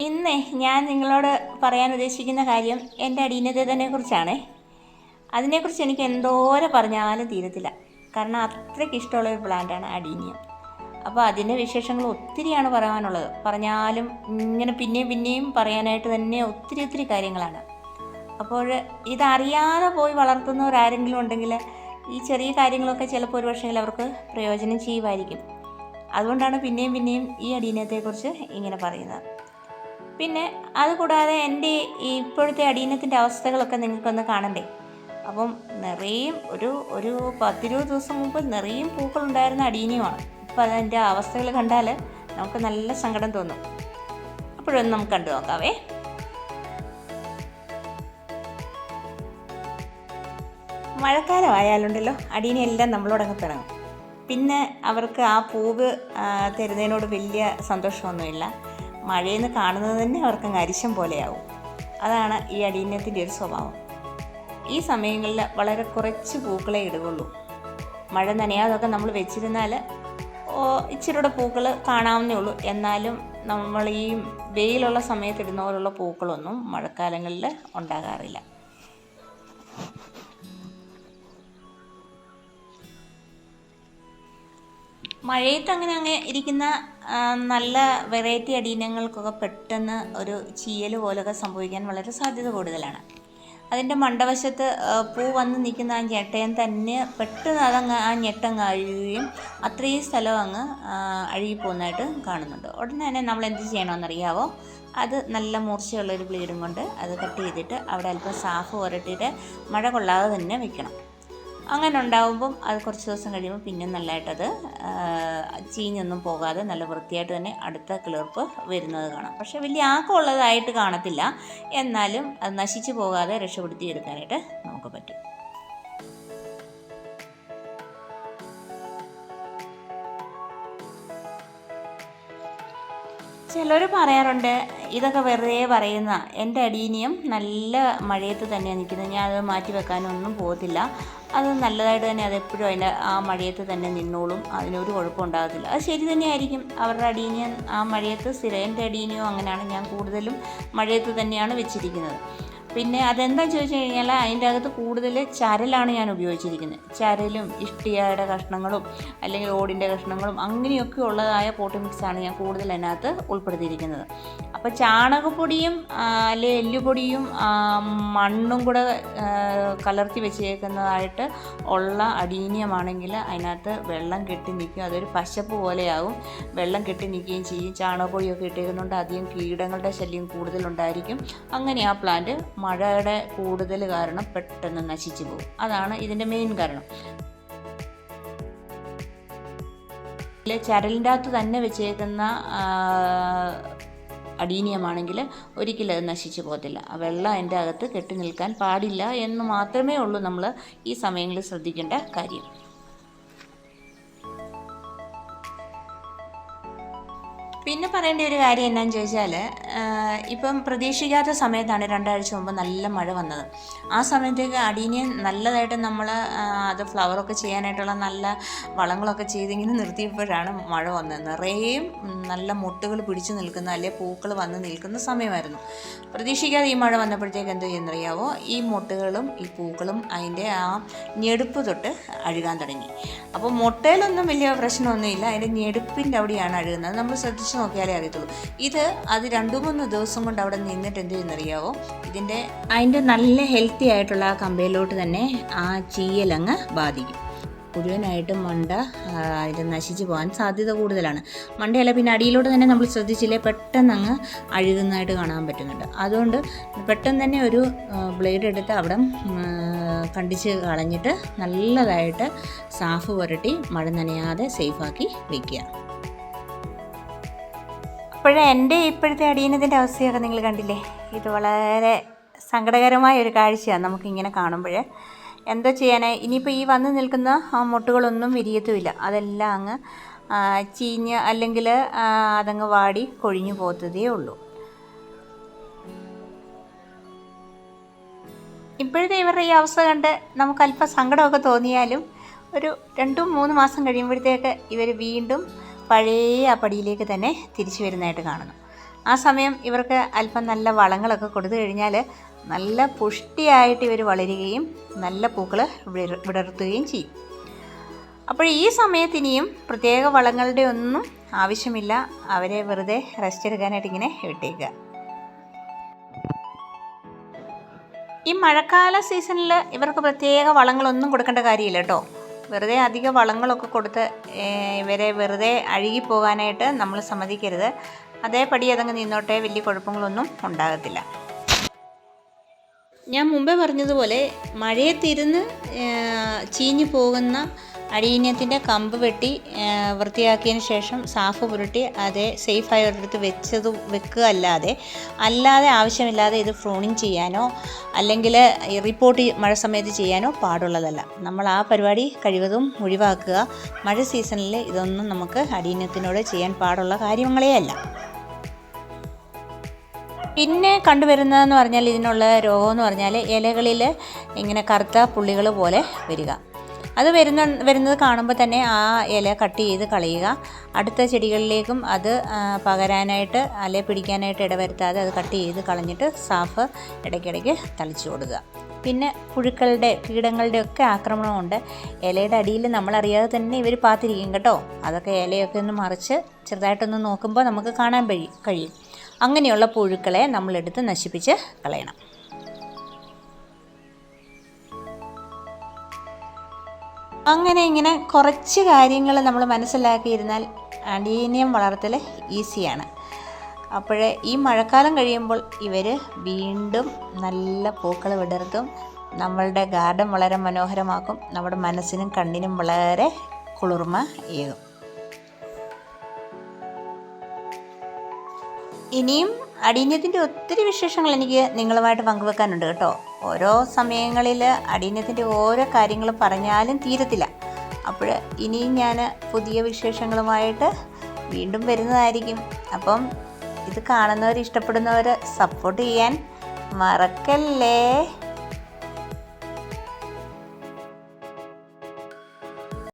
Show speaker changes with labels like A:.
A: ഇന്നേ ഞാൻ നിങ്ങളോട് പറയാൻ ഉദ്ദേശിക്കുന്ന കാര്യം എന്റെ അടീനതനെ കുറിച്ചാണേ അതിനെക്കുറിച്ച് എനിക്ക് എന്തോരം പറഞ്ഞാലും തീരത്തില്ല. കാരണം അത്രയ്ക്ക് ഇഷ്ടമുള്ള ഒരു പ്ലാന്റാണ് അടീനിയം അപ്പോൾ അതിന്റെ വിശേഷങ്ങൾ ഒത്തിരിയാണ് പറയാനുള്ളത്. പറഞ്ഞാലും ഇങ്ങനെ പിന്നെയും പിന്നെയും പറയാനായിട്ട് തന്നെ ഒത്തിരി ഒത്തിരി കാര്യങ്ങളാണ്. അപ്പോൾ ഇതറിയാതെ പോയി വളർത്തുന്നവരാരെങ്കിലും ഉണ്ടെങ്കിൽ ഈ ചെറിയ കാര്യങ്ങളൊക്കെ ചിലപ്പോൾ ഒരു പക്ഷേ അവർക്ക് പ്രയോജനം ചെയ്യുമായിരിക്കും. അതുകൊണ്ടാണ് പിന്നെയും പിന്നെയും ഈ അടീനത്തെക്കുറിച്ച് ഇങ്ങനെ പറയുന്നത്. പിന്നെ അതുകൂടാതെ എന്റെ ഇപ്പോഴത്തെ അടീനത്തിന്റെ അവസ്ഥകളൊക്കെ നിങ്ങൾക്കൊന്ന് കാണണ്ടേ? അപ്പം നിറയും ഒരു ഒരു പത്തിരുപത് ദിവസം മുമ്പ് നിറയും പൂക്കളുണ്ടായിരുന്ന അടീനിയമാണ് ഇപ്പം അതിന്റെ അവസ്ഥകൾ കണ്ടാൽ നമുക്ക് നല്ല സങ്കടം തോന്നും. അപ്പോഴൊന്ന് നമുക്ക് കണ്ടു നോക്കാവേ. മഴക്കാലമായാലുണ്ടല്ലോ ആയാലുണ്ടല്ലോ എല്ലാം നമ്മളോടങ്ങ് പിണങ്ങും. പിന്നെ അവർക്ക് ആ പൂവ് തരുന്നതിനോട് വലിയ സന്തോഷമൊന്നുമില്ല. മഴയിൽ നിന്ന് കാണുന്നത് തന്നെ അവർക്ക് അരിശം പോലെയാവും. അതാണ് ഈ അടീന്യത്തിന്റെ ഒരു സ്വഭാവം. ഈ സമയങ്ങളിൽ വളരെ കുറച്ച് പൂക്കളെ ഇടുകയുള്ളൂ. മഴ നനയാതൊക്കെ നമ്മൾ വെച്ചിരുന്നാൽ ഇച്ചിരിയുടെ പൂക്കൾ കാണാവുന്നേ ഉള്ളൂ. എന്നാലും നമ്മൾ ഈ വെയിലുള്ള സമയത്ത് ഇടുന്ന പോലുള്ള പൂക്കളൊന്നും മഴക്കാലങ്ങളിൽ ഉണ്ടാകാറില്ല. മഴയത്ത് അങ്ങനെ അങ്ങനെ ഇരിക്കുന്ന നല്ല വെറൈറ്റി അടീനങ്ങൾക്കൊക്കെ പെട്ടെന്ന് ഒരു ചീയൽ പോലൊക്കെ സംഭവിക്കാൻ വളരെ സാധ്യത കൂടുതലാണ്. അതിന്റെ മണ്ടവശത്ത് പൂ വന്ന് നിൽക്കുന്ന ആ ഞെട്ടയൻ തന്നെ പെട്ടെന്ന് അതങ്ങ് ആ ഞെട്ടങ്ങ് അഴിയുകയും അത്രയും സ്ഥലം അങ്ങ് അഴുകിപ്പോകുന്നതായിട്ട് കാണുന്നുണ്ട്. ഉടനെ തന്നെ നമ്മൾ എന്ത് ചെയ്യണമെന്നറിയാവോ? അത് നല്ല മൂർച്ചയുള്ളൊരു ബ്ലേഡും കൊണ്ട് അത് കട്ട് ചെയ്തിട്ട് അവിടെ അല്പം സാഫ് പുരട്ടിയിട്ട് മഴ കൊള്ളാതെ തന്നെ വെക്കണം. അങ്ങനെ ഉണ്ടാവുമ്പം അത് കുറച്ച് ദിവസം കഴിയുമ്പോൾ പിന്നെ നല്ലതായിട്ടത് ചീഞ്ഞൊന്നും പോകാതെ നല്ല വൃത്തിയായിട്ട് തന്നെ അടുത്ത കിളിർപ്പ് വരുന്നത് കാണാം. പക്ഷേ വലിയ ആക്കമുള്ളതായിട്ട് കാണത്തില്ല. എന്നാലും അത് നശിച്ചു പോകാതെ രക്ഷപ്പെടുത്തി എടുക്കാനായിട്ട് നമുക്ക് പറ്റും. ചിലർ പറയാറുണ്ട് ഇതൊക്കെ വെറുതെ പറയുന്ന എന്റെ അടീനിയം നല്ല മഴയത്ത് തന്നെയാണ് നിൽക്കുന്നത് ഞാൻ അത് മാറ്റി വെക്കാനൊന്നും പോകത്തില്ല. അത് നല്ലതായിട്ട് തന്നെ അതെപ്പോഴും അതിന്റെ ആ മഴയത്ത് തന്നെ നിന്നോളും. അതിനൊരു കുഴപ്പം ഉണ്ടാകത്തില്ല. അത് ശരി തന്നെയായിരിക്കും. അവരുടെ അടീനിയം ആ മഴയത്ത് സ്ഥിരം എന്റെ അങ്ങനെയാണ് ഞാൻ കൂടുതലും മഴയത്ത് തന്നെയാണ് വെച്ചിരിക്കുന്നത്. പിന്നെ അതെന്താ ചോദിച്ചു കഴിഞ്ഞാൽ അതിന്റെ അകത്ത് കൂടുതൽ ചരലാണ് ഞാൻ ഉപയോഗിച്ചിരിക്കുന്നത്. ചരലും ഇഷ്ടികയുടെ കഷ്ണങ്ങളും അല്ലെങ്കിൽ ഓടിന്റെ കഷ്ണങ്ങളും അങ്ങനെയൊക്കെ ഉള്ളതായ പോട്ട് മിക്സാണ് ഞാൻ കൂടുതൽ അതിനകത്ത് ഉൾപ്പെടുത്തിയിരിക്കുന്നത്. അപ്പോൾ ചാണകപ്പൊടിയും അല്ലെ എല്ലുപൊടിയും മണ്ണും കൂടെ കലർത്തി വെച്ചേക്കുന്നതായിട്ട് ഉള്ള അടീനിയമാണെങ്കിൽ അതിനകത്ത് വെള്ളം കെട്ടി നിൽക്കും. അതൊരു പശപ്പ് പോലെയാവും. വെള്ളം കെട്ടി നിൽക്കുകയും ചെയ്യും. ചാണകപ്പൊടിയൊക്കെ ഇട്ടേക്കുന്നുണ്ട് അധികം കീടങ്ങളുടെ ശല്യം കൂടുതലുണ്ടായിരിക്കും. അങ്ങനെ ആ പ്ലാന്റ് മഴയുടെ കൂടുതൽ കാരണം പെട്ടെന്ന് നശിച്ചു പോകും. അതാണ് ഇതിന്റെ മെയിൻ കാരണം. ചരലിന്റെ അകത്ത് തന്നെ വെച്ചേക്കുന്ന അടീനിയമാണെങ്കിൽ ഒരിക്കലും അത് നശിച്ചു പോകത്തില്ല. ആ വെള്ളം അതിന്റെ അകത്ത് കെട്ടി നിൽക്കാൻ പാടില്ല എന്ന് മാത്രമേ ഉള്ളൂ നമ്മൾ ഈ സമയങ്ങളിൽ ശ്രദ്ധിക്കേണ്ട കാര്യം. പിന്നെ പറയേണ്ട ഒരു കാര്യം എന്നാന്ന് ചോദിച്ചാൽ ഇപ്പം പ്രതീക്ഷിക്കാത്ത സമയത്താണ് രണ്ടാഴ്ച മുമ്പ് നല്ല മഴ വന്നത്. ആ സമയത്തേക്ക് അടീനെ നല്ലതായിട്ട് നമ്മൾ അത് ഫ്ലവറൊക്കെ ചെയ്യാനായിട്ടുള്ള നല്ല വളങ്ങളൊക്കെ ചെയ്തിങ്ങനെ നിർത്തിയപ്പോഴാണ് മഴ വന്നത്. നിറയെയും നല്ല മുട്ടുകൾ പിടിച്ചു നിൽക്കുന്ന അല്ലെ പൂക്കൾ വന്ന് നിൽക്കുന്ന സമയമായിരുന്നു. പ്രതീക്ഷിക്കാതെ ഈ മഴ വന്നപ്പോഴത്തേക്ക് എന്ത് ചെയ്യുന്നറിയാവോ? ഈ മുട്ടുകളും ഈ പൂക്കളും അതിന്റെ ആ ഞെടുപ്പ് തൊട്ട് അഴുകാൻ തുടങ്ങി. അപ്പോൾ മുട്ടയിലൊന്നും വലിയ പ്രശ്നമൊന്നുമില്ല. അതിന്റെ ഞെടുപ്പിന്റെ അവിടെയാണ് അഴുകുന്നത്. നമ്മൾ ശ്രദ്ധിച്ച് നോക്കിയാലേ അറിയത്തുള്ളൂ. ഇത് അത് രണ്ടു മൂന്ന് ദിവസം കൊണ്ട് അവിടെ നിന്നിട്ട് എന്ത് ചെയ്യുന്നറിയാവോ? ഇതിന്റെ അതിന്റെ നല്ല ഹെൽത്തി ആയിട്ടുള്ള ആ കമ്പയിലോട്ട് തന്നെ ആ ചീയലങ്ങ് ബാധിക്കും. മുഴുവനായിട്ടും മണ്ട അതിൽ നശിച്ച് പോകാൻ സാധ്യത കൂടുതലാണ്. മണ്ടയല്ല പിന്നെ അടിയിലോട്ട് തന്നെ നമ്മൾ ശ്രദ്ധിച്ചില്ലേ പെട്ടെന്ന് അങ്ങ് അഴുകുന്നതായിട്ട് കാണാൻ പറ്റുന്നുണ്ട്. അതുകൊണ്ട് പെട്ടെന്ന് തന്നെ ഒരു ബ്ലേഡ് എടുത്ത് അവിടെ കണ്ടിച്ച് കളഞ്ഞിട്ട് നല്ലതായിട്ട് സാഫ് പുരട്ടി മഴ നനയാതെ സേഫാക്കി വയ്ക്കുക അപ്പോഴേ എന്റെ ഇപ്പോഴത്തെ അടിയനത്തിന്റെ അവസ്ഥയൊക്കെ നിങ്ങൾ കണ്ടില്ലേ? ഇത് വളരെ സങ്കടകരമായ ഒരു കാഴ്ചയാണ് നമുക്കിങ്ങനെ കാണുമ്പോൾ. എന്തോ ചെയ്യാനായി? ഇനിയിപ്പോൾ ഈ വന്ന് നിൽക്കുന്ന മുട്ടുകളൊന്നും വിരിയത്തുമില്ല. അതെല്ലാം അങ്ങ് ചീഞ്ഞ് അല്ലെങ്കിൽ അതങ്ങ് വാടി കൊഴിഞ്ഞു പോകത്തതേ ഉള്ളൂ. ഇപ്പോഴത്തെ ഇവരുടെ ഈ അവസ്ഥ കണ്ട് നമുക്ക് അല്പം സങ്കടമൊക്കെ തോന്നിയാലും ഒരു രണ്ടും മൂന്ന് മാസം കഴിയുമ്പോഴത്തേക്ക് ഇവർ വീണ്ടും പഴയ ആ പടിയിലേക്ക് തന്നെ തിരിച്ചു വരുന്നതായിട്ട് കാണുന്നു. ആ സമയം ഇവർക്ക് അല്പം നല്ല വളങ്ങളൊക്കെ കൊടുത്തു കഴിഞ്ഞാൽ നല്ല പുഷ്ടിയായിട്ട് ഇവർ വളരുകയും നല്ല പൂക്കൾ വിടർത്തുകയും ചെയ്യും. അപ്പോൾ ഈ സമയത്ത് ഇനിയും പ്രത്യേക വളങ്ങളുടെ ഒന്നും ആവശ്യമില്ല. അവരെ വെറുതെ റെസ്റ്റ് എടുക്കാനായിട്ട് ഇങ്ങനെ വിട്ടേക്കുക. ഈ മഴക്കാല സീസണിൽ ഇവർക്ക് പ്രത്യേക വളങ്ങളൊന്നും കൊടുക്കേണ്ട കാര്യമില്ല കേട്ടോ. വെറുതെ അധിക വളങ്ങളൊക്കെ കൊടുത്ത് ഇവരെ വെറുതെ അഴുകിപ്പോകാനായിട്ട് നമ്മൾ സമ്മതിക്കരുത്. അതേപടി അതങ്ങ് നിന്നോട്ടെ വലിയ കുഴപ്പങ്ങളൊന്നും ഉണ്ടാകത്തില്ല. ഞാൻ മുമ്പേ പറഞ്ഞതുപോലെ മഴയത്തിരുന്ന് തിരുന്ന് ചീഞ്ഞു പോകുന്ന അടീന്യത്തിന്റെ കമ്പ് വെട്ടി വൃത്തിയാക്കിയതിന് ശേഷം സാഫ് പുരട്ടി അതേ സേഫായ ഒരിടത്ത് വെച്ചത് വെക്കുക അല്ലാതെ അല്ലാതെ ആവശ്യമില്ലാതെ ഇത് ഫ്രോണിങ് ചെയ്യാനോ അല്ലെങ്കിൽ റിപ്പോർട്ട് മഴ സമയത്ത് ചെയ്യാനോ പാടുള്ളതല്ല. നമ്മൾ ആ പരിപാടി കഴിവതും ഒഴിവാക്കുക. മഴ സീസണിൽ ഇതൊന്നും നമുക്ക് അടീന്യത്തിനോട് ചെയ്യാൻ പാടുള്ള കാര്യങ്ങളേ അല്ല. പിന്നെ കണ്ടുവരുന്നതെന്ന് പറഞ്ഞാൽ ഇതിനുള്ള രോഗമെന്ന് പറഞ്ഞാൽ ഇലകളിൽ ഇങ്ങനെ കറുത്ത പുള്ളികൾ പോലെ വരിക. അത് വരുന്ന വരുന്നത് കാണുമ്പോൾ തന്നെ ആ ഇല കട്ട് ചെയ്ത് കളയുക. അടുത്ത ചെടികളിലേക്കും അത് പകരാനായിട്ട് അല്ലെ പിടിക്കാനായിട്ട് ഇടവരുത്താതെ അത് കട്ട് ചെയ്ത് കളഞ്ഞിട്ട് സാഫ് ഇടയ്ക്കിടയ്ക്ക് തളിച്ചു കൊടുക്കുക. പിന്നെ പുഴുക്കളുടെ കീടങ്ങളുടെ ഒക്കെ ആക്രമണമുണ്ട്. ഇലയുടെ അടിയിൽ നമ്മളറിയാതെ തന്നെ ഇവർ പാത്തിരിക്കും കേട്ടോ. അതൊക്കെ ഇലയൊക്കെ ഒന്ന് മറിച്ച് ചെറുതായിട്ടൊന്ന് നോക്കുമ്പോൾ നമുക്ക് കാണാൻ കഴി കഴിയും. അങ്ങനെയുള്ള പുഴുക്കളെ നമ്മളെടുത്ത് നശിപ്പിച്ച് കളയണം. അങ്ങനെ ഇങ്ങനെ കുറച്ച് കാര്യങ്ങൾ നമ്മൾ മനസ്സിലാക്കിയിരുന്നാൽ അടീനിയം വളർത്തൽ ഈസിയാണ്. അപ്പോഴേ ഈ മഴക്കാലം കഴിയുമ്പോൾ ഇവർ വീണ്ടും നല്ല പൂക്കൾ വിടർത്തും നമ്മളുടെ ഗാർഡൻ വളരെ മനോഹരമാക്കും നമ്മുടെ മനസ്സിനും കണ്ണിനും വളരെ കുളിർമ ഏകും. ഇനിയും അടീന്യത്തിന്റെ ഒത്തിരി വിശേഷങ്ങൾ എനിക്ക് നിങ്ങളുമായിട്ട് പങ്കുവെക്കാനുണ്ട് കേട്ടോ. ഓരോ സമയങ്ങളിൽ അടീന്യത്തിന്റെ ഓരോ കാര്യങ്ങൾ പറഞ്ഞാലും തീരത്തില്ല. അപ്പോൾ ഇനിയും ഞാൻ പുതിയ വിശേഷങ്ങളുമായിട്ട് വീണ്ടും വരുന്നതായിരിക്കും. അപ്പം ഇത് കാണുന്നവർ ഇഷ്ടപ്പെടുന്നവർ സപ്പോർട്ട് ചെയ്യാൻ മറക്കല്ലേ?